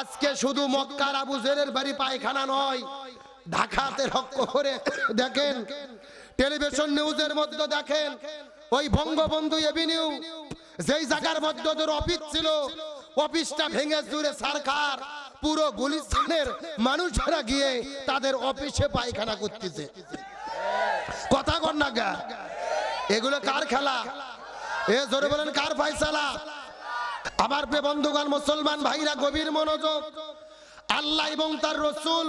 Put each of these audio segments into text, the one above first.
আজকে শুধু মক্কার আবু জেরের বাড়ি পায়খানা নয়, ঢাকাতে রক্ষ করে দেখেন, টেলিভিশন নিউজের মধ্যে দেখেন, ওই বঙ্গবন্ধু এভিনিউ যেই জায়গার মধ্যে ওদের অফিস ছিল, অফিসটা ভেঙে জুড়ে সরকার, পুরো গুলিস্তানের মানুষেরা গিয়ে তাদের অফিসে পায়খানা করতেছে। কথা কর না গা, এগুলো কার খেলা? এ জোরে বলেন, কার ফাইসালা আমার প্রিয় বন্ধুগণ, মুসলমান ভাইরা, গভীর মনোযোগ। আল্লাহ এবং তার রসুল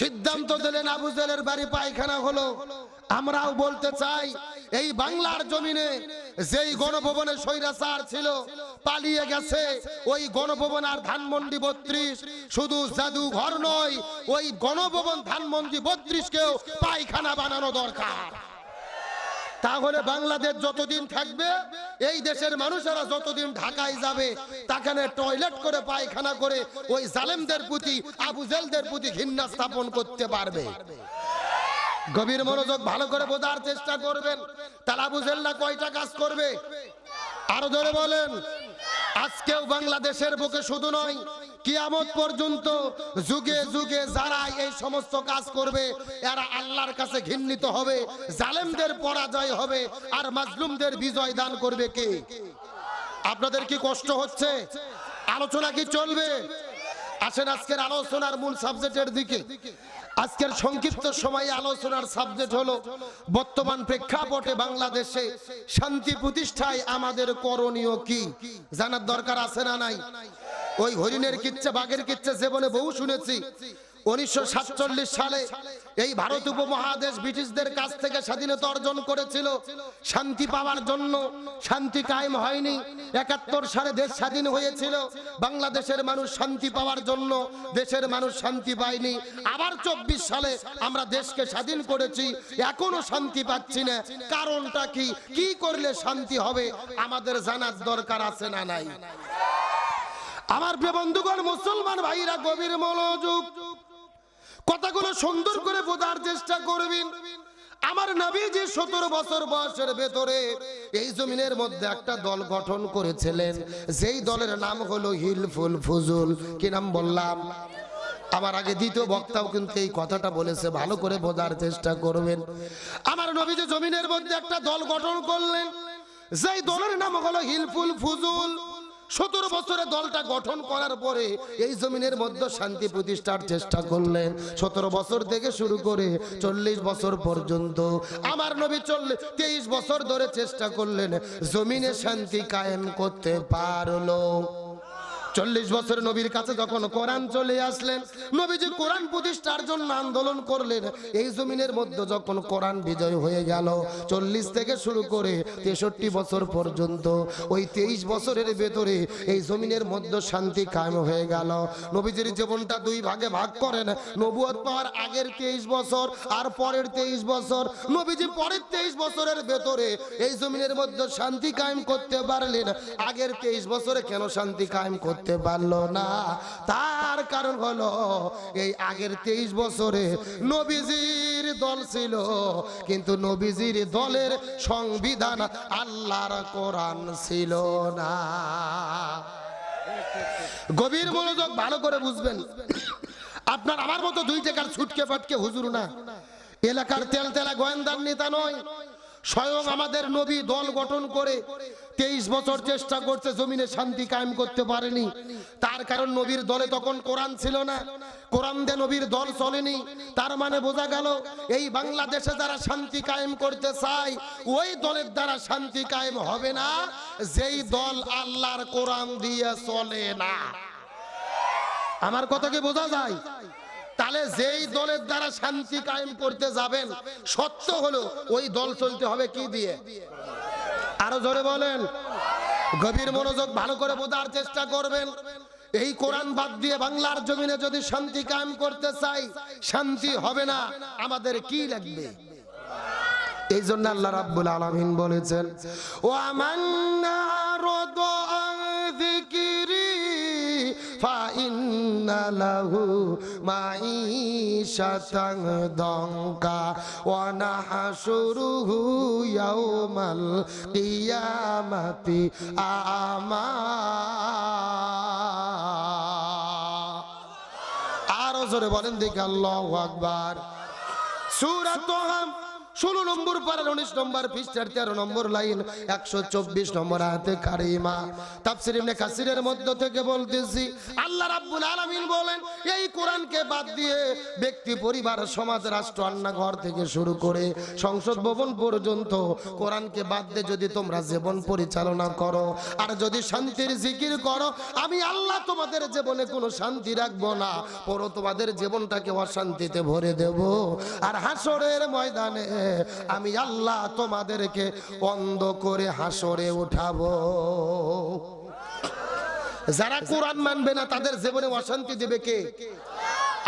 সিদ্ধান্ত দিলেন আবু জেলের বাড়ি পায়খানা হলো। আমরাও বলতে চাই, এই বাংলার জমিনে যেই গণভবনে স্বৈরাচার ছিল, পালিয়ে গেছে, ওই গণভবন আর ধানমন্ডি বত্রিশ। শুধু জাদুঘর নয়, ওই গণভবন ধানমন্ডি বত্রিশকেও পায়খানা বানানো দরকার। তাহলে বাংলাদেশ যতদিন থাকবে, এই দেশের মানুষেরা যতদিন ঢাকায় যাবে, তাখানে টয়লেট করে, পায়খানা করে, ওই জালেমদের প্রতি, আবু জেলদের প্রতি ঘৃণা স্থাপন করতে পারবে। গভীর মনোযোগ ভালো করে বোঝার চেষ্টা করবেন। তাহলে আবু জেলরা কয়টা কাজ করবে? আরও ধরে বলেন। আজকেও বাংলাদেশের বুকে শুধু নয় কিয়ামত পর্যন্ত যুগে যুগে যারা এই সমস্ত কাজ করবে, এরা আল্লাহর কাছে ঘৃণিত হবে, জালেমদের পরাজয় হবে, আর মাজলুমদের বিজয় দান করবে কে? আপনাদের কি কষ্ট হচ্ছে? আলোচনা কি চলবে? আসেন আজকের আলোচনার মূল সাবজেক্টের দিকে। আজকের সংক্ষিপ্ত সময়ে আলোচনার সাবজেক্ট হলো বর্তমান প্রেক্ষাপটে বাংলাদেশে শান্তি প্রতিষ্ঠায় আমাদের করণীয় কি? জানার দরকার আছে না নাই? ওই হরিণের কিচ্ছে, বাঘের কিচ্ছে জীবনে বহু শুনেছি। উনিশশো সাতচল্লিশ সালে এই ভারত উপমহাদেশ ব্রিটিশদের কাছ থেকে স্বাধীনতা অর্জন করেছিল। শান্তি পাওয়ার জন্য শান্তি কায়েম হয়নি। একাত্তর সালে দেশ স্বাধীন হয়েছিল। বাংলাদেশের মানুষ শান্তি পাওয়ার জন্য দেশের মানুষ শান্তি পায়নি। আবার চব্বিশ সালে আমরা দেশকে স্বাধীন করেছি। এখনও শান্তি পাচ্ছি না। কারণটা কি? কি করলে শান্তি হবে? আমাদের জানার দরকার আছে না নাই? আমার বন্ধুগণ, মুসলমান ভাইরা, গভীর মনোযোগ কথাগুলো সুন্দর করে বোঝার চেষ্টা করবেন। আমার নবী যে সতেরো বছর বয়সের ভেতরে এই জমিনের মধ্যে একটা দল গঠন করেছিলেন। যেই দলের নাম হলো হিলফুল ফুজুল। কি নাম বললাম? আমার আগে দ্বিতীয় বক্তাও কিন্তু এই কথাটা বলেছে, ভালো করে বোঝার চেষ্টা করবেন। আমার নবী যে জমিনের মধ্যে একটা দল গঠন করলেন। যেই দলের নাম হলো হিলফুল ফুজুল। সতেরো বছরে দলটা গঠন করার পরে এই জমিনের মধ্যে শান্তি প্রতিষ্ঠার চেষ্টা করলেন। সতেরো বছর থেকে শুরু করে চল্লিশ বছর পর্যন্ত আমার নবী চল্লিশ তেইশ বছর ধরে চেষ্টা করলেন, জমিনে শান্তি কায়েম করতে পারল। চল্লিশ বছর নবীর কাছে যখন কোরআন চলে আসলেন, নবীজি কোরআন প্রতিষ্ঠার জন্য আন্দোলন করলেন। এই জমিনের মধ্যে যখন কোরআন বিজয় হয়ে গেল, চল্লিশ থেকে শুরু করে তেষট্টি বছর পর্যন্ত, ওই তেইশ বছরের ভেতরে এই জমিনের মধ্যে শান্তি কায়েম হয়ে গেল। নবীজির জীবনটা দুই ভাগে ভাগ করেন নবুয়ত পাওয়ার আগের তেইশ বছর আর পরের তেইশ বছর। নবীজি পরের তেইশ বছরের ভেতরে এই জমিনের মধ্যে শান্তি কায়েম করতে পারলেন, আগের তেইশ বছরে কেন শান্তি কায়েম করতে পারল না। তার কারণ হলো, এই আগের তেইশ বছরে নবীজির দল ছিল, কিন্তু নবীজির দলের সংবিধান আল্লাহর কোরআন ছিল না। গভীর মনোযোগ ভালো করে বুঝবেন। আপনার আমার মতো দুই টাকার ছুটকে ফাটকে হুজুর না। এলাকার তেল তেলা গোয়েন্দার নেতা নয়। স্বয়ং আমাদের নবী দল গঠন করে তেইশ বছর চেষ্টা করছে জমিনে শান্তি কায়েম করতে পারেনি। তার কারণ নবীর দলে তখন কোরআন ছিল না। কোরআন দে নবীর দল চলেনি। তার মানে বোঝা গেল, এই বাংলাদেশে যারা শান্তি কায়েম করতে চায়, ওই দলের দ্বারা শান্তি কায়েম হবে না। যেই দল আল্লাহর কোরআন দিয়ে চলে না। আমার কথা কি বোঝা যায়? তাহলে যেই দলের দ্বারা শান্তি কায়েম করতে যাবেন, সত্য হলো ওই দল চলতে হবে কি দিয়ে? আরও জোরে বলেন। গভীর মনোযোগ ভালো করে বোঝার চেষ্টা করবেন। এই কোরআন বাদ দিয়ে বাংলার জমিনে যদি শান্তি কায়েম করতে চাই, শান্তি হবে না। আমাদের কি লাগবে? এই জন্য আল্লাহ রাব্বুল আলামিন বলেছেন ও আমান্না ফাইন্না লাহু মাঈশাতান দঙ্কা ওয়া নাহশুরুহু ইয়াউমাল কিয়ামাতি আমা। আরও জোরে বলেন দেখি আল্লাহ আকবার। সূরা তোহা ষোলো নম্বর পারার উনিশ নম্বর পৃষ্ঠার তেরো নম্বর লাইন, একশো চব্বিশ নম্বর হাতে কারিমা। তাফসির কাসিরের মধ্য থেকে বলতেছি, আল্লাহ রাব্বুল আলামিন বলেন, এই কোরআনকে বাদ দিয়ে ব্যক্তি, পরিবার, সমাজ, রাষ্ট্র ঘর থেকে শুরু করে সংসদ ভবন পর্যন্ত কোরআনকে বাদ দিয়ে যদি তোমরা জীবন পরিচালনা করো, আর যদি শান্তির জিকির করো, আমি আল্লাহ তোমাদের জীবনে কোনো শান্তি রাখব না পরো তোমাদের জীবনটাকে অশান্তিতে ভরে দেব। আর হাসরের ময়দানে আমি আল্লাহ তোমাদেরকে অন্ধ করে হাসরে উঠাবো। যারা কোরআন মানবে না, তাদের জীবনে অশান্তি দেবে কে?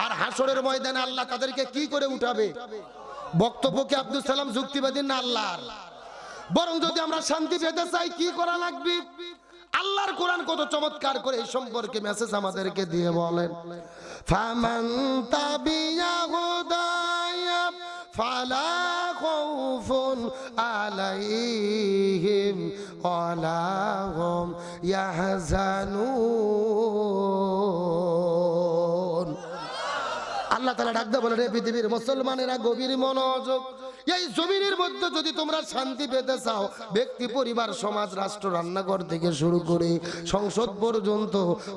আর হাসরের ময়দানে আল্লাহ তাদেরকে কি করে উঠাবে? বক্তব্যকে আব্দুল সালাম যুক্তিবাদী না আল্লাহর? বরং যদি আমরা শান্তি পেতে চাই, কি করা লাগবে? আল্লাহর কোরআন কত চমৎকার করে এই সম্পর্কে মেসেজ আমাদেরকে দিয়ে বলেন। ফামান তাবিয়া হুদায়া ফালা খাউফুন আলাইহিম ওয়ালা হুম ইয়াহজানুন আল্লাহ বলে রে পৃথিবীর মুসলমানেরা গভীর মনোযোগ। এই জমিনের মধ্যে যদি তোমরা শান্তি পেতে চাও, ব্যক্তি, পরিবার, সমাজ, রাষ্ট্র, রান্নাঘর থেকে শুরু করে সংসদ পর্যন্ত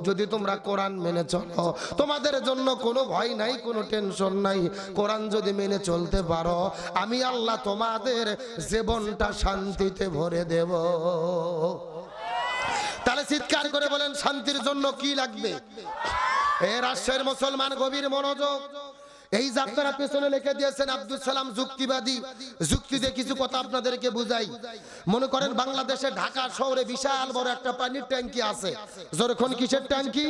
যদি তোমরা কোরআন মেনে চলো, তোমাদের জন্য কোনো ভয় নাই, কোনো টেনশন নাই। কোরআন যদি মেনে চলতে পারো, আমি আল্লাহ তোমাদের জীবনটা শান্তিতে ভরে দেব। তাহলে চিৎকার করে বলেন, শান্তির জন্য কি লাগবে? এ রাষ্ট্রের মুসলমান গভীর মনোযোগ। এই যাত্রা পেছনে লিখে দিয়েছেন আব্দুল সালাম যুক্তিবাদী। যুক্তি দিয়ে কিছু কথা আপনাদেরকে বুঝাই। মনে করেন বাংলাদেশে ঢাকা শহরে বিশাল বড় একটা পানির ট্যাঙ্কি আছে। যখন কিসের ট্যাঙ্কি?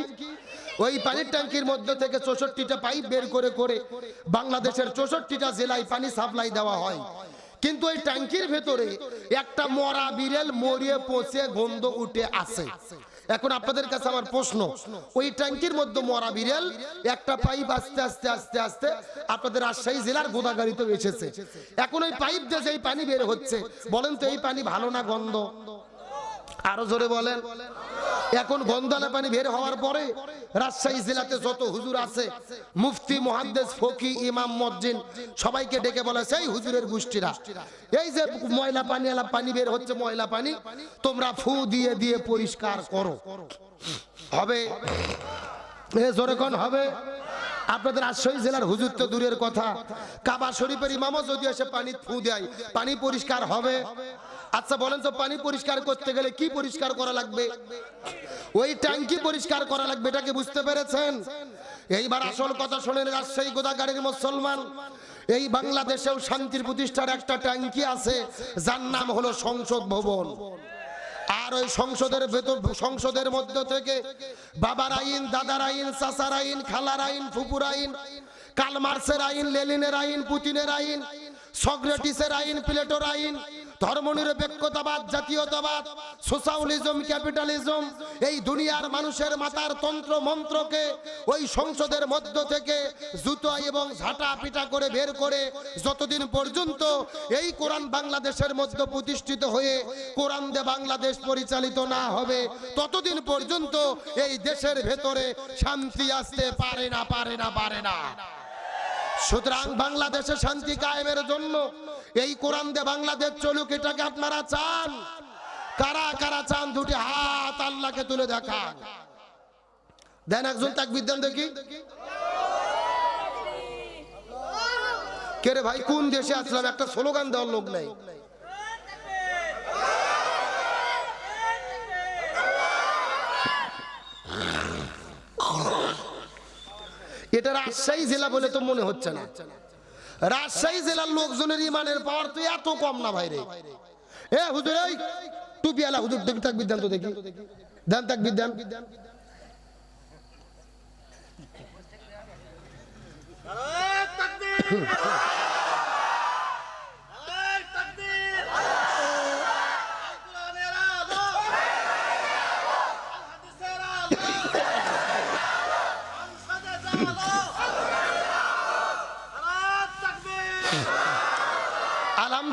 ওই পানির ট্যাঙ্কির মধ্যে থেকে চৌষট্টিটা পাইপ বের করে করে বাংলাদেশের চৌষট্টিটা জেলায় পানি সাপ্লাই দেওয়া হয়। কিন্তু ওই ট্যাঙ্কির ভেতরে একটা মরা বিড়েল মরিয়ে পচে গন্ধ উঠে আছে। এখন আপনাদের কাছে আমার প্রশ্ন, ওই ট্যাঙ্কির মধ্যে মরা বিড়াল একটা পাইপ আস্তে আস্তে আস্তে আস্তে আপনাদের রাজশাহী জেলার গোদাগাড়িতে এসেছে। এখন ওই পাইপ দিয়ে যে পানি বের হচ্ছে, বলেন তো এই পানি ভালো না গন্ধ? আরও জোরে বলেন। এখন গন্ধালা পানি বের হওয়ার পরে রাজশাহী জেলাতে যত হুজুর আছে, মুফতি মহাদ্দেশ ফকি, ইমাম মজ্জিন সবাইকে ডেকে বলে, সেই হুজুরের গোষ্ঠীরা, এই যে ময়লা পানি এলা পানি বের হচ্ছে, ময়লা পানি, তোমরা ফু দিয়ে দিয়ে পরিষ্কার করো। হবে? এ জোরে কোন হবে? আপনাদের রাজশাহী জেলার হুজুর তো দূরের কথা। কাবা শরীফের ইমামও যদি এসে পানি ফু দেয়, পানি পরিষ্কার হবে? আচ্ছা বলেন তো, পানি পরিষ্কার করতে গেলে কি পরিষ্কার করা লাগবে? ওই ট্যাঙ্কি পরিষ্কার করা লাগবে এটাকে বুঝতে পেরেছেন? এইবার আসল কথা শোনেন রাজশাহী গোদাগাড়ির মুসলমান। এই বাংলাদেশেও শান্তির প্রতিষ্ঠার একটা ট্যাঙ্কি আছে, যার নাম হলো সংসদ ভবন। আর ওই সংসদের ভেতর, সংসদের মধ্য থেকে বাবার আইন, দাদার আইন, চাচার আইন, খালার আইন, ফুপুর আইন, কালমার্সের আইন লেলিনের আইন, পুতিনের আইন, সক্রেটিসের আইন, প্লেটোর আইন ধর্মনিরপেক্ষতাবাদ, জাতীয়তাবাদ, সোশ্যালিজম, ক্যাপিটালিজম, এই দুনিয়ার মানুষের মাথার তন্ত্র, মন্ত্রকে ওই সংসদের মধ্য থেকে জুতো এবং ঝাঁটা পিটা করে বের করে যতদিন পর্যন্ত এই কোরআন বাংলাদেশের মধ্যে প্রতিষ্ঠিত হয়ে কোরআন দে বাংলাদেশ পরিচালিত না হবে, ততদিন পর্যন্ত এই দেশের ভেতরে শান্তি আসতে পারে না পারে না পারে না। সুতরাং বাংলাদেশে শান্তি কায়েমের জন্য এই কোরআন দে বাংলাদেশ চলুক, এটাকে আপনারা চান? কারা কারা চান? দুটি হাত আল্লাহকে তুলে দেখান। দেন একজন তাক বিদ্যান দেখি। কে রে ভাই, কোন দেশে আসলাম? একটা স্লোগান দেওয়ার লোক নেই। এটা রাজশাহী জেলা বলে তো মনে হচ্ছে না। রাজশাহী জেলার লোকজনের ইমানের পাওয়ার তো এত কম না ভাইরে। এ হুজুর ওই টুপি আলা হুজুর, দেখি তাক বিদ্যান তো দেখি। দেন তাক বিদ্যান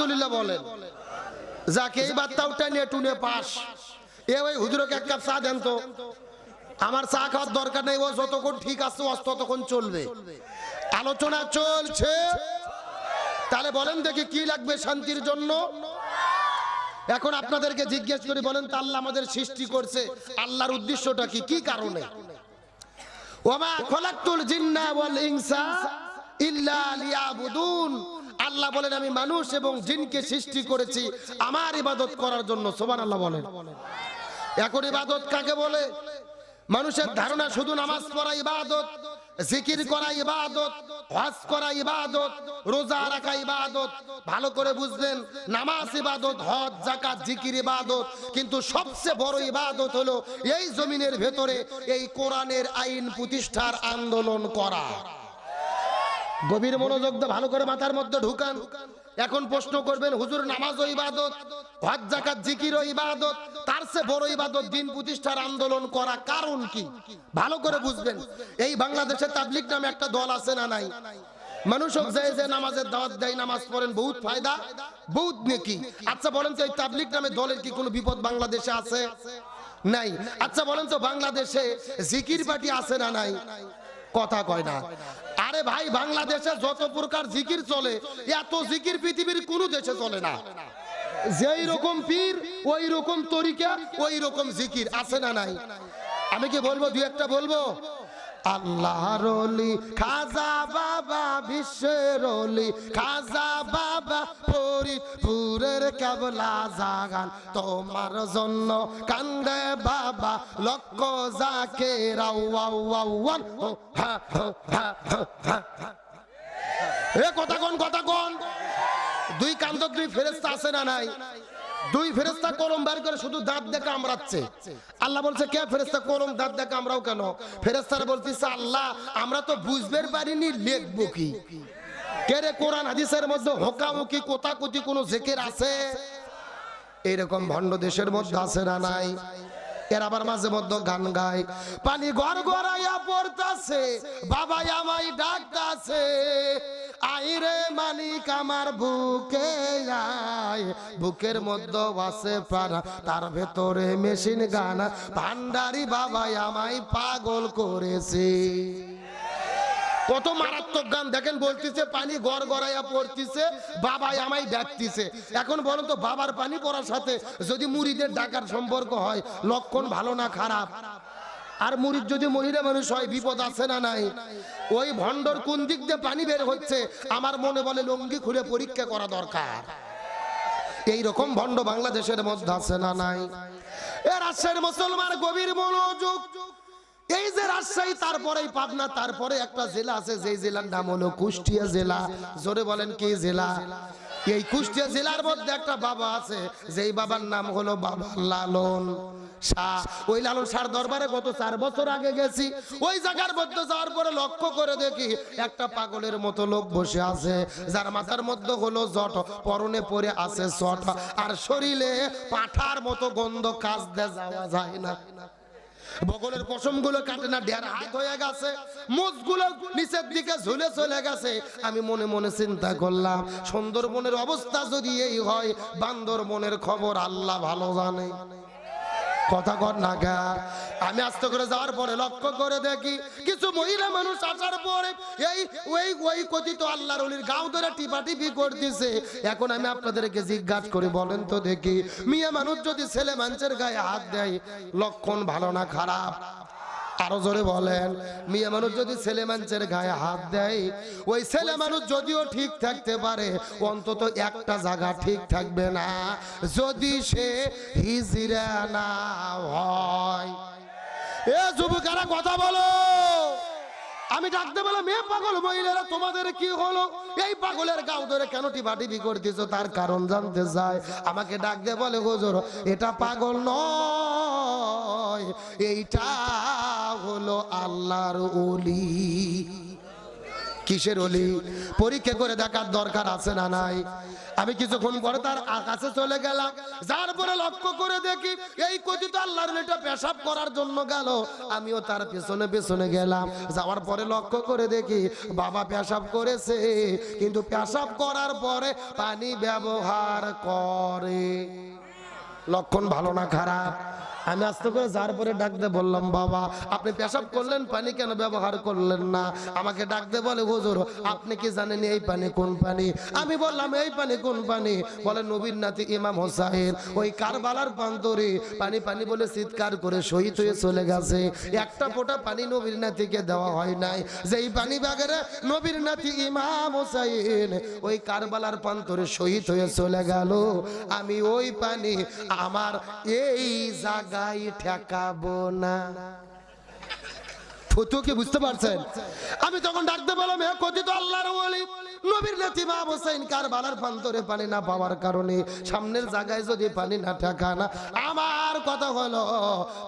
আলহামদুলিল্লাহ বলেন। যাকে এই বার্তা উঠা নিয়ে টুনে পাস। এ ওই হুজুরকে এক কাপ চা দেন তো। আমার চা খাওয়ার দরকার নেই, ও যতক্ষণ ঠিক আছে, ও ততক্ষণ চলবে। আলোচনা চলছে। তাহলে বলেন দেখি কি লাগবে শান্তির জন্য। এখন আপনাদেরকে জিজ্ঞেস করি, বলেন তো আল্লাহ আমাদের সৃষ্টি করছে। আল্লাহর উদ্দেশ্যটা কি? কি কারণে? ওমা খলাকতুল জিন্না ওয়াল ইনসা ইল্লা লিয়াবুদুন। আল্লাহ বলেন, আমি মানুষ এবং জিনকে সৃষ্টি করেছি। আমার ইবাদত করার জন্য। সুবহানাল্লাহ বলেন। এখন ইবাদত কাকে বলে? মানুষের ধারণা শুধু নামাজ পড়া ইবাদত, জিকির করা ইবাদত, হজ করা ইবাদত, রোজা রাখা ইবাদত। ভালো করে বুঝবেন, নামাজ ইবাদত, হজ জাকাত জিকির ইবাদত। কিন্তু সবচেয়ে বড় ইবাদত হলো এই জমিনের ভেতরে এই কোরআনের আইন প্রতিষ্ঠার আন্দোলন করা। গভীর মনোযোগ ভালো করে মাথার মধ্যে ঢুকান। এখন প্রশ্ন করবেন, হুজুর, নামাজ ও ইবাদত, হজ জাকাত জিকির ও ইবাদত, তার চেয়ে বড় ইবাদত, দিন প্রতিষ্ঠার আন্দোলন করা কারণ কি? ভালো করে বুঝবেন। এই বাংলাদেশে তাবলিক নামে একটা দল আছে না নাই? যে নামাজের দাওয়াত দেয়, নামাজ পড়েন, বহুত ফায়দা, বহুত নেকি। আচ্ছা বলেন তো এই তাবলিক নামে দলের কি কোনো বিপদ বাংলাদেশে আছে? নাই। আচ্ছা বলেন তো বাংলাদেশে জিকির পার্টি আছে না নাই? কথা কয় না। আরে ভাই, বাংলাদেশে যত প্রকার জিকির চলে, এত জিকির পৃথিবীর কোনো দেশে চলে না। যেই রকম পীর, ওই রকম তরিকা, ওই রকম জিকির, আছে না নাই? আমি কি বলব, দু একটা বলব? আল্লাহর অলি, খাজা বাবা, বিশ্বের অলি, খাজা বাবা, ফরিদপুরের কেবলা জাগান। তোমার জন্য কান্দে বাবা, লক্ষ যাকে রাউয়ান এ কথা কোন কথা কোন? দুই কান্ত দুই ফেরেস্তা আছে না নাই? দুই ফেরেস্তা কলম বার করে শুধু দাঁত দেখে কামড়াচ্ছে। আল্লাহ বলছে, কে ফেরেস্তা কলম দাঁত দেখে কামড়াও কেন? ফেরেস্তারা বলতেছে আল্লাহ, আমরা তো বুঝবে পারিনি, লিখব কি? কে রে, কোরআন হাদিসের মধ্যে হোকামুখি কোতাকুতি, কোনো জেকের আছে? এরকম ভণ্ড দেশের মধ্যে আছে না নাই? এর আবার মাঝে মধ্যে গান গায়। পানি গড় গড়াইয়া পড়তাছে বাবা আমায় ডাকতাছে। আইরে মালিক, আমার বুকে বুকের মধ্যে বাসে প্রাণ, তার ভেতরে মেশিন গান। ভান্ডারি বাবা আমায় পাগল করেছে। কত মারাত্মক গান, দেখেন বলতেছে, পানি গড় গড়াইয়া পড়তিছে, বাবাই আমায় ডাকতিছে। এখন বলেন তো, বাবার পানি পড়ার সাথে যদি মুড়িদের ডাকার সম্পর্ক হয়, লক্ষণ ভালো না খারাপ? আর মুড়ির যদি মহিলা মানুষ হয়, বিপদ আছে না নাই? ওই ভণ্ডর কোন দিক দিয়ে পানি বের হচ্ছে? আমার মনে বলে লঙ্গি খুলে পরীক্ষা করা দরকার। এই রকম ভণ্ড বাংলাদেশের মধ্যে আছে না নাই? এ রাজশাহীর মুসলমান গভীর মনোযোগ। এই যে রাজশাহী, তারপরেই পাবনা, তারপরে একটা জেলা আছে যে জেলার নাম হলো কুষ্টিয়া জেলা। জোরে বলেন কি জেলা? এই কুষ্টিয়া জেলার মধ্যে একটা বাবা আছে, যেই বাবার নাম হলো বাবা লালন ওই লালন দরবারে গত চার বছর আগে গেছি। ওই জায়গার মধ্যে যাওয়ার পরে লক্ষ্য করে দেখি একটা পাগলের মতো লোক বসে আছে, যার মাথার মধ্যে হলো জট, পরনে পরে আছে আর শরীরে পাঠার মতো গন্ধ কাজ দিয়ে যাওয়া যায় না। বগলের পশমগুলো কাটে না ঢের হাত হয়ে গেছে মুখগুলো নিচের দিকে ঝুলে চলে গেছে। আমি মনে মনে চিন্তা করলাম, সুন্দরবনের অবস্থা যদি এই হয়, বান্দরবনের খবর আল্লাহ ভালো জানে। কথা কর না গা। আমি আস্তে করে যাওয়ার পরে লক্ষ্য করে দেখি কিছু মহিলা মানুষ আসার পরে এই, ওই ওই কথিত আল্লাহর অলির গাও ধরে টিপা টিপি করতেছে। এখন আমি আপনাদেরকে জিজ্ঞাসা করি, বলেন তো দেখি, মিয়া মানুষ যদি ছেলে মানুষের গায়ে হাত দেয়, লক্ষণ ভালো না খারাপ? আরও জোরে বলেন, মেয়ে মানুষ যদি ছেলে মানুষের গায়ে হাত দেয়, ওই ছেলে মানুষ যদিও ঠিক থাকতে পারে, অন্তত একটা জায়গা ঠিক থাকবে না। যদি সে হিজিরা না হয়। এ যুবকারা কথা বলো। আমি ডাকতে বলে মেয়ে পাগল মহিলারা, তোমাদের কি হলো? এই পাগলের গাও ধরে কেন টিপা বিগড় দিছো তার কারণ জানতে চায় আমাকে ডাকতে বলে, হুজুর, এটা পাগল নয়। এইটা হলো আল্লাহর ওলি। কিসের অলি? পরীক্ষা করে দেখার দরকার আছে না নাই? আমি কিছুক্ষণ পরে তার আকাশে চলে গেলাম। যার পরে লক্ষ্য করে দেখি এই কথিত আল্লাহর মেয়েটা পেশাব করার জন্য গেল। আমিও তার পেছনে পেছনে গেলাম। যাওয়ার পরে লক্ষ্য করে দেখি বাবা পেশাব করেছে। কিন্তু পেশাব করার পরে পানি ব্যবহার করে। লক্ষণ ভালো না খারাপ? আমি আস্তে করে যার পরে ডাকতে বললাম, বাবা, আপনি পেশাব করলেন, পানি কেন ব্যবহার করলেন না? আমাকে ডাকতে বলে, হুজুর, আপনি কি জানেন এই পানি কোন পানি? আমি বললাম, এই পানি কোন পানি? বলে, নবীর নাতি ইমাম হোসাইন, ওই কারবালার প্রান্তরে পানি পানি বলে চিৎকার করে শহীদ হয়ে চলে গেছে। একটা ফোঁটা পানি নবীর নাতিকে দেওয়া হয় নাই। যেই পানি বাগেরে নবীর নাতি ইমাম হোসাইন ওই কারবালার প্রান্তরে শহীদ হয়ে চলে গেল। আমি ওই পানি আমার এই জায়গায় ঠেকাবো না। আমি তখন ডাকতে বললাম হে কথিত আল্লাহর ওলি, নবীর নাতি মা হোসেন, কারবালার প্রান্তরে পানি না পাওয়ার কারণে সামনের জায়গায় যদি পানি না ঠেকা না আমার কথা হলো,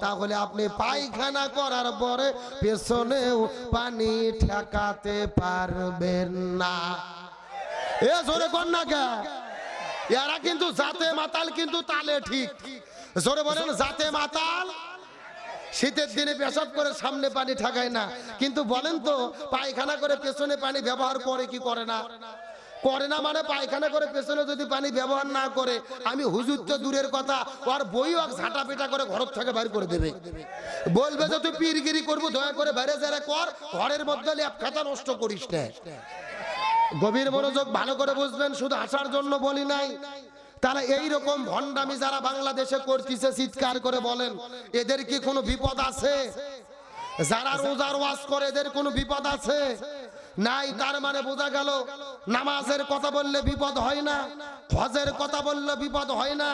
তাহলে আপনি পায়খানা করার পরে পেছনেও পানি ঠেকাতে পারবেন না। এ জোরে কর না কে? এরা কিন্তু জাতে মাতাল কিন্তু তালে ঠিক জোরে বলেন জাতে মাতাল শীতের দিনে পেশাব করে সামনে পানি ঠাকায় না কিন্তু বলেন তো পায়খানা করে পেছনে পানি ব্যবহার করে কি করে না করে না মানে পায়খানা করে পেছনে যদি পানি ব্যবহার না করে আমি হুজুর তো দূরের কথা, ওর বইও ঝাঁটা পেটা করে ঘর থেকে বাইর করে দেবে। বলবে যে, তুই পীরগিরি করব, দয়া করে বাইরে যারা কর, ঘরের মধ্যে ল্যাপ খাতা নষ্ট করিস না। গভীর মনোযোগ ভালো করে বুঝবেন, শুধু আসার জন্য বলি নাই। তারা এই রকম ভণ্ডামি যারা বাংলাদেশে করতেছে, চিৎকার করে বলেন, এদের কি কোনো বিপদ আছে? যারা রোজার ওয়াজ করে, এদের কোনো বিপদ আছে? নাই, তার মানে বোঝা গেল নামাজের কথা বললে বিপদ হয় না, হজের কথা বললে বিপদ হয় না,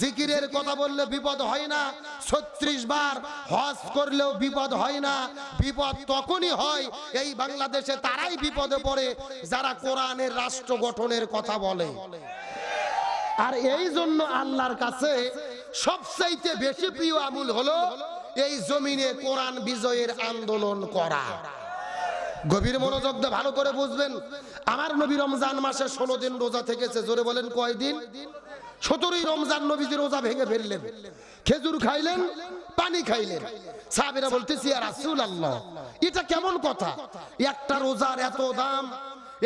জিকিরের কথা বললে বিপদ হয় না, ছত্রিশ বার হজ করলেও বিপদ হয় না, বিপদ তখনই হয় এই বাংলাদেশে তারাই বিপদে পড়ে যারা কোরআনের রাষ্ট্র গঠনের কথা বলে। আর এই জন্য আল্লাহর কাছে সবচাইতে বেশি প্রিয় আমুল হলো এই জমিনে কোরআন বিজয়ের আন্দোলন করা। গভীর মনোযোগ দিয়ে ভালো করে বুঝবেন। আমার নবী রমজান মাসে ষোলো দিন রোজা থেকেছে, জোরে বলেন কয়দিন? সতেরোই রমজান নবীজি রোজা ভেঙে ফেললেন। খেজুর খাইলেন, পানি খাইলেন। সাহাবিরা বলতেছি আর রাসূল আল্লাহ এটা কেমন কথা? একটা রোজার এত দাম,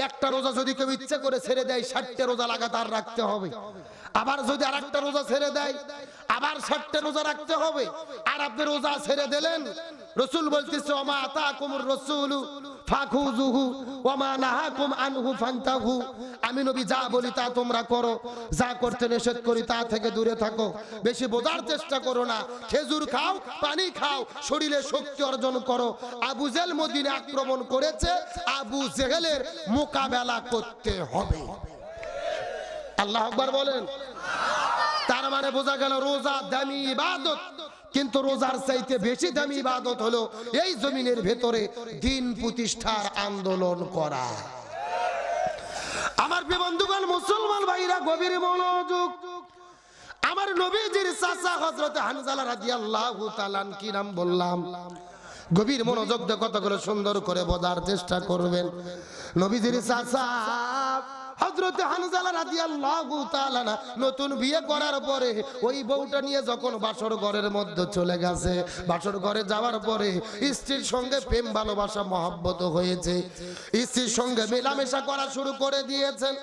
একটা রোজা যদি কেউ ইচ্ছে করে ছেড়ে দেয়, ষাটটা রোজা লাগাতার রাখতে হবে। আবার যদি আর একটা রোজা ছেড়ে দেয়, আবার ষাটটা রোজা রাখতে হবে। আর আপনি রোজা ছেড়ে দিলেন, রসুল বলতেছে ওমা আতা কুমুর রসুল আমি নবী যা বলি তা তোমরা করো, যা করতে নিষেধ করি তা থেকে দূরে থাকো। বেশি বোঝার চেষ্টা করো না, খেজুর খাও, পানি খাও, শরীরে শক্তি অর্জন করো। আবু জেল মদিনে আক্রমণ করেছে, আবু জেহেলের মোকাবেলা করতে হবে। আল্লাহ আকবার বলেন। তার মানে বোঝা গেল রোজা দামি ইবাদত। কিন্তু রোজার চাইতে বেশি দামি ইবাদত হলো এই জমিনের ভেতরে দিন প্রতিষ্ঠার আন্দোলন করা। আমার বন্ধুগণ, মুসলমান ভাইরা, গভীর মনোযোগ। আমার নবীজির চাচা হযরত হানজালা রাদিয়াল্লাহু তাআলা কি নাম বললাম। গভীর মনোযোগ দিয়ে কতগুলো সুন্দর করে বোঝার চেষ্টা করবেন। নবীজির চাচা হযরত হানজালা তাআলা না নতুন বিয়ে করার পরে ওই বউটা নিয়ে যখন বাসর ঘরের মধ্যে চলে গেছে, বাসর ঘরে যাওয়ার পরে স্ত্রীর সঙ্গে প্রেম, ভালোবাসা, মহব্বত হয়েছে। স্ত্রীর সঙ্গে মেলামেশা করা শুরু করে দিয়েছেন।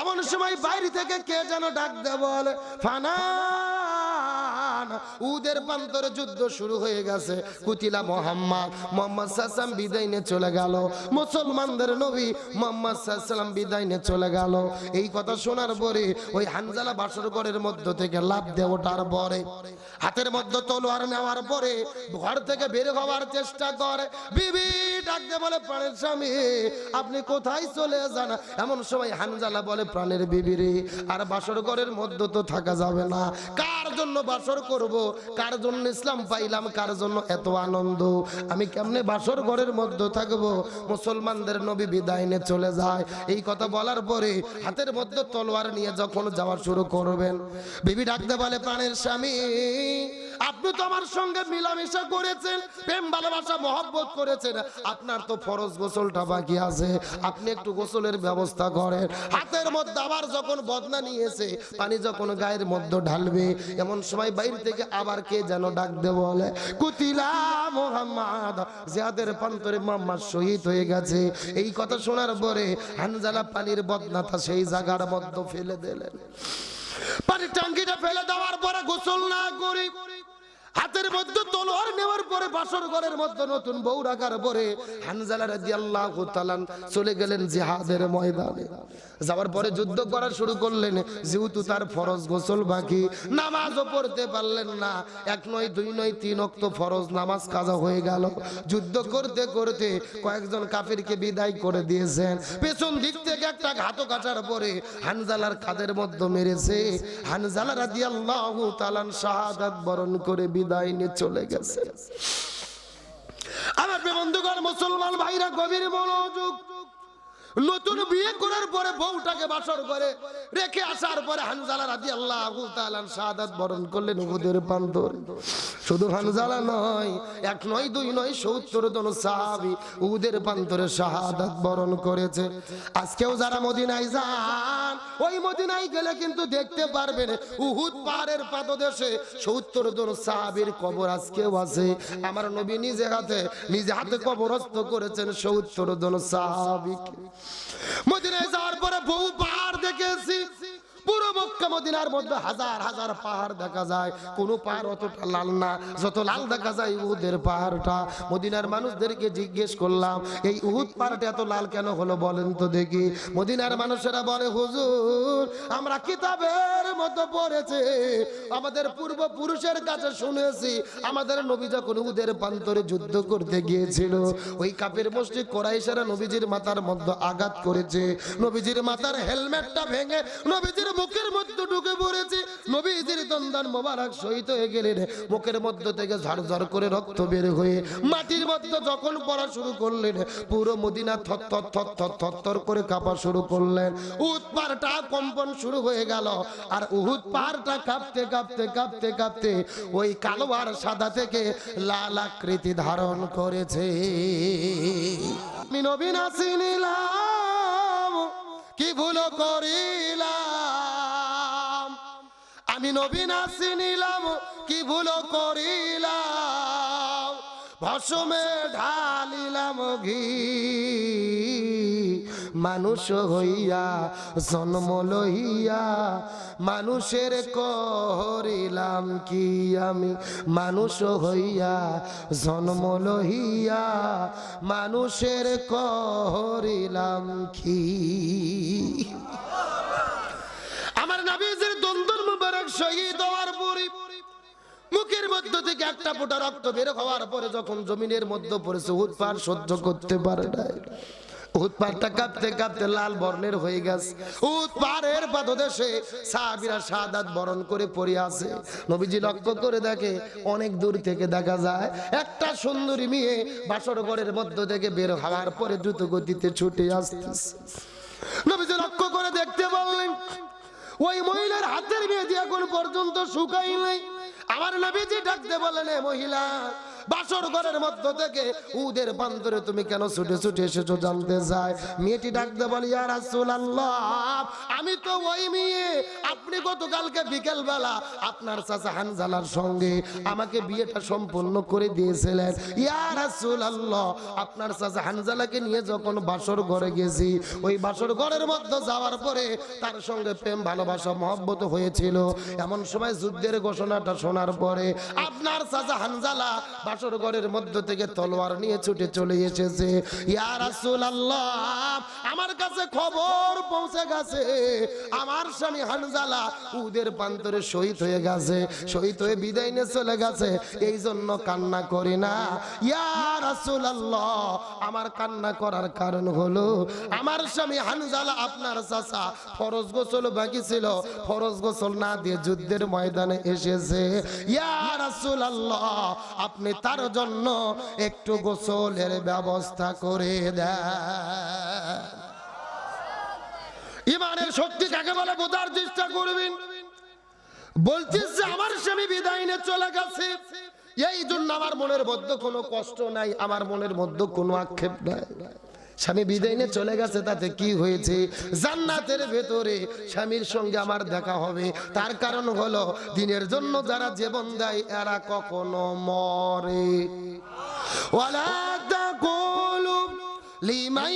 এমন সময় বাইরে থেকে কে যেন ডাক দে বলে, ফানান, উদের প্রান্তরে যুদ্ধ শুরু হয়ে গেছে। কুতিলা মোহাম্মদ মোহাম্মদ সাসাম বিদায় নিয়ে চলে গেল। মুসলমানদের নবী মোহাম্মদ সাল্লাম বিদায় নিয়ে চলে গেল। এই কথা শোনার পরে ওই হানজালা বাসর ঘরের মধ্য থেকে লাভ দিয়ে ওঠার পরে, হাতের মধ্যে তলোয়ার নেওয়ার পরে ঘর থেকে বের হওয়ার চেষ্টা করে। বিবি ডাকতে বলে, প্রাণের স্বামী, আপনি কোথায় চলে যান? এমন সময় হানজালা বলে, প্রাণের বিবি রে, আর বাসর ঘরের মধ্যে তো থাকা যাবে না। কার জন্য বাসর করব? কার জন্য ইসলাম পাইলাম? কার জন্য এত আনন্দ? আমি কেমনে বাসর ঘরের মধ্যে থাকব? মুসলমানদের নবী বিদায় নিয়ে চলে যায়। এই কথা বলার পরে হাতের মধ্যে তলোয়ার নিয়ে যখন যাওয়া শুরু করবেন, বিবি ডাকতে বলে প্রাণের স্বামী, আপনি তো আমার সঙ্গে মিলামেশা করেছেন, প্রেম, ভালোবাসা, মহব্বত করেছেন, আপনার তো ফরজ গোসলটা বাকি আছে, আপনি একটু গোসলের ব্যবস্থা করেন। হাতের মধ্যে আবার যখন বদনা নিয়েছে পানি যখন গায়ের মধ্যে ঢালবে, এমন সময় বাইরে থেকে আবার কে যেন ডাক দে বলে, কুতিলা মোহাম্মদ যাদের প্রান্তরে মোহাম্মদ শহীদ হয়ে গেছে। এই কথা শোনার পরে হানজালা পানির বদনাটা সেই জায়গার মধ্যে ফেলে দিলেন। পানির টাঙ্কিটা ফেলে দেওয়ার পরে গোসল না করি। হাতের মধ্যে তলোয়ার নেওয়ার পরে বাসর ঘরের মধ্যে নতুন বউ রাখার পরে হানজালা রাদিয়াল্লাহু তাআলা চলে গেলেন জিহাদের ময়দানে। যাওয়ার পরে যুদ্ধ করা শুরু করলেন, যেহেতু তার ফরজ গোসল বাকি, নামাজও পড়তে পারলেন না। এক নয়, দুই নয়, তিন অক্ত ফরজ নামাজ কাজা হয়ে গেল। যুদ্ধ করতে করতে কয়েকজন কাফিরকে বিদায় করে দিয়েছেন। পেছন দিক থেকে একটা ঘাতক আসার পরে হানজালার কাদের মধ্যে মেরেছে। হানজালা রাদিয়াল্লাহু তাআলা শাহাদাত বরণ করে বিদায় নিয়ে চলে গেছে। আমার বন্ধুগণ মুসলমান ভাইরা গভীর মনোযোগ নতুন বিয়ে করার পরে বউটাকে বাসর করে, রেখে আসার পরে হানজালা রাজি আল্লাহ বরণ করলেন উহুদের শুধু হানজালা নয়, এক নয়, দুই নয়, সত্তর সাহাবি উহুদের শাহাদাত বরণ করেছে। আজকেও যারা মদিনায় যান, ওই মদিনায় গেলে কিন্তু দেখতে পারবেন উহুদ পাহাড়ের পাদদেশে সত্তর জন সাহাবির কবর আজকেও আছে। আমার নবী নিজে হাতে নিজে হাতে কবরস্থ করেছেন সত্তর জন সাহাবিকে। মদিনায় যাওয়ার পরে বহু পাহাড় দেখেছি। পুরো মক্কা মদিনার মধ্যে হাজার হাজার পাহাড় দেখা যায়। কোনো পাহাড় অতটা লাল না, যত লাল দেখা যায় উহুদের পাহাড়টা। মদিনার মানুষদেরকে জিজ্ঞেস করলাম, এই উহুদ পাহাড়টা এত লাল কেন হলো বলেন তো দেখি। মদিনার মানুষেরা বলে, হুজুর, আমরা কিতাবের মতো পড়েছে। আমাদের পূর্বপুরুষের কাছে শুনেছি, আমাদের নবী যখন উহুদের প্রান্তরে যুদ্ধ করতে গিয়েছিল, ওই কাপের মসজিদ কোরাইশেরা নবীজির মাথার মধ্যে আঘাত করেছে। নবীজির মাথার হেলমেটটা ভেঙে নবীজির মুখের মধ্যে ঢুকে পড়েছে। নবীজির দন্দান মোবারক শহীদ হয়ে গেলেন। মুখের মধ্যে থেকে ঝরঝর করে রক্ত বের হয়ে মাটির মধ্যে যখন পড়া শুরু করলেন, পুরো মদিনা থর থর থর করে কাঁপা শুরু করলেন। উহুদ পাহাড়টা কম্পন শুরু হয়ে গেল আর উহুদ পাহাড়টা কাঁপতে কাঁপতে কাঁপতে কাঁপতে ওই কালো আর সাদা থেকে লাল আকৃতি ধারণ করেছে। নবীন আসিনিলাম কি ভুল করিলাম? আমি নবীন আসিনিলাম কি ভুল করিলাম? ভসমে ঢালিলাম ঘি। মানুষ হইয়া, জন্ম লইয়া, মানুষের করিলাম কি আমি? মানুষ হইয়া, জন্ম লইয়া, মানুষের করিলাম কি? আমার নাবিজের দ্বন্দ্ব মুবারক শহীদ হওয়ার পরে মুখের মধ্য থেকে একটা ফোঁটা রক্ত বের হওয়ার পরে যখন জমিনের মধ্যে পড়েছে উৎপাদ সহ্য করতে পারে নাই। উৎপাদটা কাঁপতে কাঁপতে লাল বর্ণের হয়ে গেছে। উৎপাদের পাদদেশে সাহাবিরা সাদাত বরণ করে পড়ে আছে। নবীজি লক্ষ্য করে দেখে অনেক দূর থেকে দেখা যায়, একটা সুন্দরী মেয়ে বাসর ঘরের মধ্য থেকে বের হওয়ার পরে দ্রুত গতিতে ছুটে আসতেছে। নবীজি লক্ষ্য করে দেখতে পারলেন ওই মহিলার হাতের মেয়েদি এখন পর্যন্ত শুকাই নাই আমার নবীজি ডাকতে বলেন এ মহিলা বাসর ঘরের মধ্য থেকে উদের বান্দরে তুমি কেন ছুটে ছুটে এসেছ জানতে চাই? মেয়েটি ডাকতে বলি আর আমি তো ওই মেয়ে। আপনি গতকালকে বিকেল বেলা আপনার চাচা হানজালার সঙ্গে আমাকে বিয়েটা সম্পন্ন করে দিয়েছিলেন। ইয়া রাসূলুল্লাহ, আপনার চাচা হানজালাকে নিয়ে যখন বাসর ঘরে গেছি, ওই বাসর ঘরের মধ্যে যাওয়ার পরে তার সঙ্গে প্রেম, ভালোবাসা, মহব্বত হয়েছিল। এমন সময় যুদ্ধের ঘোষণাটা শোনার পরে আপনার চাচা হানজালা বাসর ঘরের মধ্য থেকে তলোয়ার নিয়ে ছুটে চলে এসেছে। ইয়া রাসূলুল্লাহ, আমার কাছে খবর পৌঁছে গেছে। আমার স্বামী হানজালা উদের প্রান্তরে শহীদ হয়ে গেছে, শহীদ হয়ে বিদায় নিয়ে চলে গেছে। এই জন্য কান্না করি না। ইয়া রাসূলুল্লাহ, আমার কান্না করার কারণ হলো, আমার স্বামী হানজালা আপনার চাচা, ফরজ গোসল বাকি ছিল। ফরজ গোসল না দিয়ে যুদ্ধের ময়দানে এসেছে। ইয়া রাসূলুল্লাহ, আপনি তার জন্য একটু গোসলের ব্যবস্থা করে দেয় শক্তি কাকে বলে বোঝার চেষ্টা করবেন। বলছিস যে আমার স্বামী বিদায় নিয়ে চলে গেছে। এই জন্য আমার মনের মধ্যে কোনো কষ্ট নাই, আমার মনের মধ্যে কোনো আক্ষেপ নাই। স্বামী বিদায় নিয়ে চলে গেছে, তাতে কি হয়েছে? জান্নাতের ভেতরে স্বামীর সঙ্গে আমার দেখা হবে। তার কারণ হলো, দিনের জন্য যারা জীবন দেয়, এরা কখনো মরে। ওয়ালা তাকুলু লিমান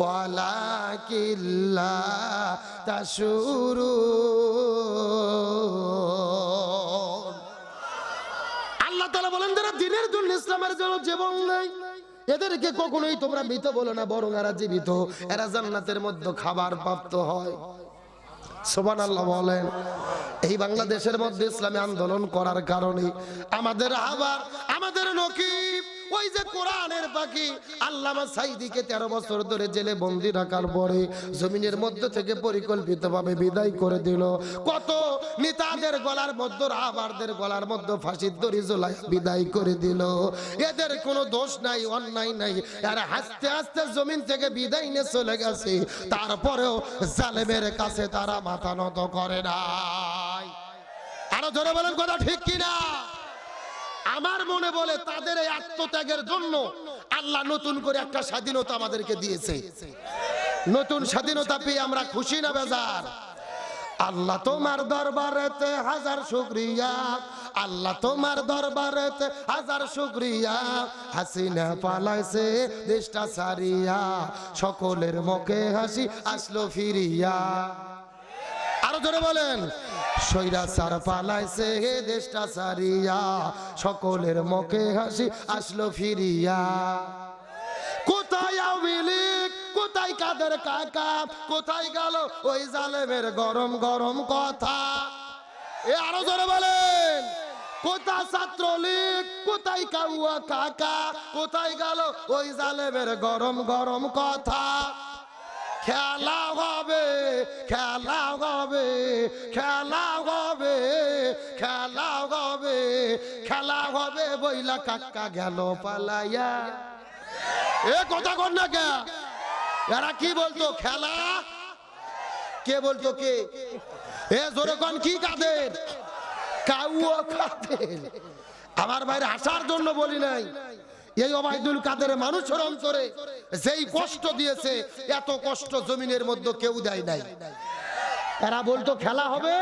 ওয়ালাকিন লা তাশুরুন আল্লাহ তালা বলেন, যারা দিনের জন্য ইসলামের জন্য জীবন নেই এদেরকে কখনোই তোমরা মৃত বলো না, বরং এরা জীবিত। এরা জান্নাতের মধ্যে খাবার প্রাপ্ত হয়। সোবান আল্লাহ বলেন, এই বাংলাদেশের মধ্যে ইসলামী আন্দোলন করার কারণে আমাদের আবার, আমাদের নকিব ওই যে কোরআনের পাখি, আল্লামা সাইদিকে তেরো বছর ধরে জেলে বন্দি রাখার পরে জমিনের মধ্য থেকে পরিকল্পিতভাবে বিদায় করে দিল। কত নেতাদের গলার মধ্যে, রাবারদের গলার মধ্যে ফাঁসির দড়ি জোলাই বিদায় করে দিল। এদের কোনো দোষ নাই, অন্যায় নাই। আর হাসতে হাসতে জমিন থেকে বিদায় নিয়ে চলে গেছে। তারপরেও জালেমের কাছে তারা মাথা নত করে নাই। আরও ধরে বলেন কথা ঠিক কিনা? আমার মনে বলে তাদের এই আত্মত্যাগের জন্য আল্লাহ নতুন করে একটা স্বাধীনতা আমাদেরকে দিয়েছে। নতুন স্বাধীনতা পেয়ে আমরা খুশি না, বেজার? আল্লাহ তোমার দরবারেতে হাজার শুক্রিয়া। আল্লাহ তোমার দরবারেতে হাজার শুক্রিয়া। হাসিনা পালাইছে দেশটা সারিয়া সকলের মুখে হাসি আসলো ফিরিয়া। আরও ধরে বলেন সৈরা সার পালাইছে হে দেশটা সারিয়া। সকলের মুখে হাসি আসলো ফিরিয়া। কোথায় আওয়ামী লীগ? কোথায় কাদের কাকা? কোথায় গেল ওই জালেমের গরম গরম কথা? এ আরও জোরে বলেন। কোথায় ছাত্রলীগ? কোথায় কাউয়া কাকা? কোথায় গেল ওই জালেমের গরম গরম কথা? খেলা হবে খেলা হবে খেলা হবে খেলা হবে খেলা হবে বইলা গেল পালাইয়া। এ কথা কর না কে? এরা কি বলতো, খেলা? কে বলতো কে? এ জোরে কন, কি কাদের? কাউও কাদের? আমার বাইরে আসার জন্য বলি নাই। এই অবায়দুল কাদের মানুষের অন্তরে যেই কষ্ট দিয়েছে, এত কষ্ট জমিনের মধ্যে কেউ দেয় নাই। এরা বলতো খেলা হবে,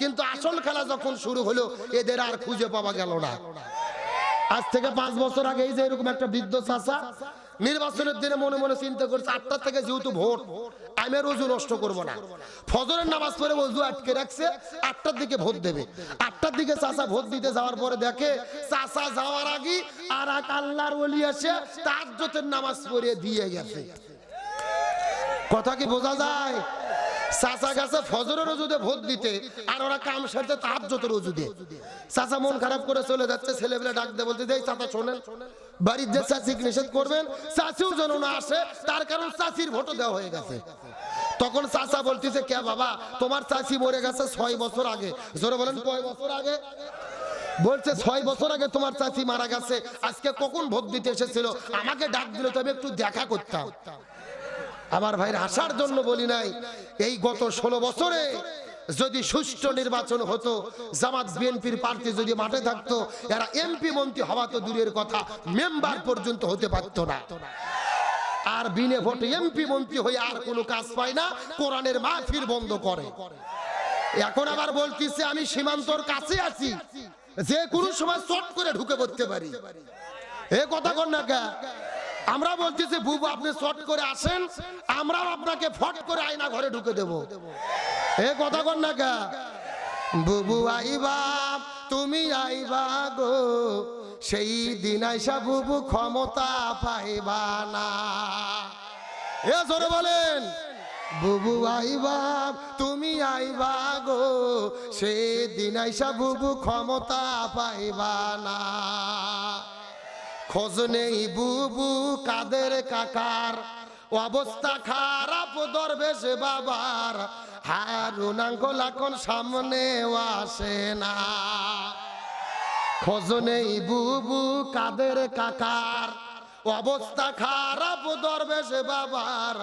কিন্তু আসল খেলা যখন শুরু হলো, এদের আর খুঁজে পাওয়া গেল না। আজ থেকে পাঁচ বছর আগে এই যে এরকম একটা বৃদ্ধ চাষা নির্বাচনের দিনে মনে মনে চিন্তা করছে, আটটা থেকে যেহেতু ভোট আমি আর নষ্ট করব না। ফজরের নামাজ পড়ে অজু আটকে রাখছে, আটটার দিকে ভোট দেবে। আটটার দিকে চাষা ভোট দিতে যাওয়ার পরে দেখে চাষা যাওয়ার আগে আর এক আল্লাহর ওলি এসে তার নামাজ পড়িয়ে দিয়ে গেছে। কথা কি বোঝা যায়? চাচা গেছে ফজরের রজুদে ভোট দিতে, আর ওরা কাম সারতে তাপ যত রজুদে চাচা মন খারাপ করে চলে যাচ্ছে ছেলেবেলে ডাক দিয়ে বলতে দেই চাচা, শোনেন। বাড়ির যে চাচিকে নিষেধ করবেন, চাচিও যেন না আসে, তার কারণ চাচির ভোটও দেওয়া হয়ে গেছে। তখন চাচা বলতেছে, কে বাবা, তোমার চাচি মরে গেছে ছয় বছর আগে। জোরে বলেন, কয় বছর আগে? বলছে, ছয় বছর আগে তোমার চাচি মারা গেছে। আজকে কখন ভোট দিতে এসেছিল? আমাকে ডাক দিল তবে একটু দেখা করতাম। আমার ভাইয়ের আসার জন্য বলি নাই, এই গত ষোলো বছরে যদি সুষ্ঠু নির্বাচন হতো, জামাত, বিএনপির প্রার্থী যদি মাঠে থাকতো, এরা এমপি, মন্ত্রী হওয়া তো দূরের কথা, মেম্বার পর্যন্ত হতে পারতো না। আর বিনে ভোটে এমপি, মন্ত্রী হয়ে আর কোনো কাজ পায় না, কোরআনের মাহফিল বন্ধ করে। এখন আবার বলতেছে, আমি সীমান্তর কাছে আছি, যে কোনো সময় চট করে ঢুকে পড়তে পারি। এ কথা কর না আমরা বলতেছি, বুবু, আপনি শর্ট করে আসেন, আমরাও আপনাকে ফট করে আয়না ঘরে ঢুকে দেব। এ কথা কর না কে? বুবু আইবা, তুমি আইবা গো, সেই দিন আইসা বুবু ক্ষমতা পাইবা না। এ জোরে বলেন, বুবু আইবা, তুমি আইবা গো, সেই দিন আইসা বুবু ক্ষমতা পাইবা না। খোঁজ নেই বুবু, কাদের কাকার? অবস্থা খারাপ, দরবেশ বাবার। হারুনাঙ্গল এখন সামনে আসে না। খোঁজ নেই বুবু, কাদের কাকার? অবস্থা খারাপ, দরবেশ বাবার।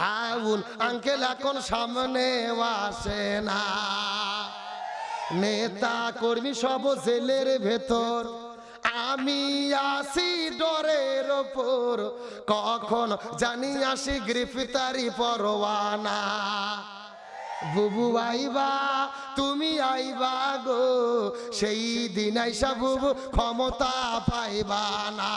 হাউন আঙ্কেল এখন সামনে আসে না। নেতা কর্মী সব জেলের ভেতর। আমি আসি ডরের ওপর, কখন জানি আসি গ্রেফতারি পরোয়ানা। বুবু আইবা, তুমি আইবা গো, সেই দিন আইসা বুবু ক্ষমতা পাইবা না।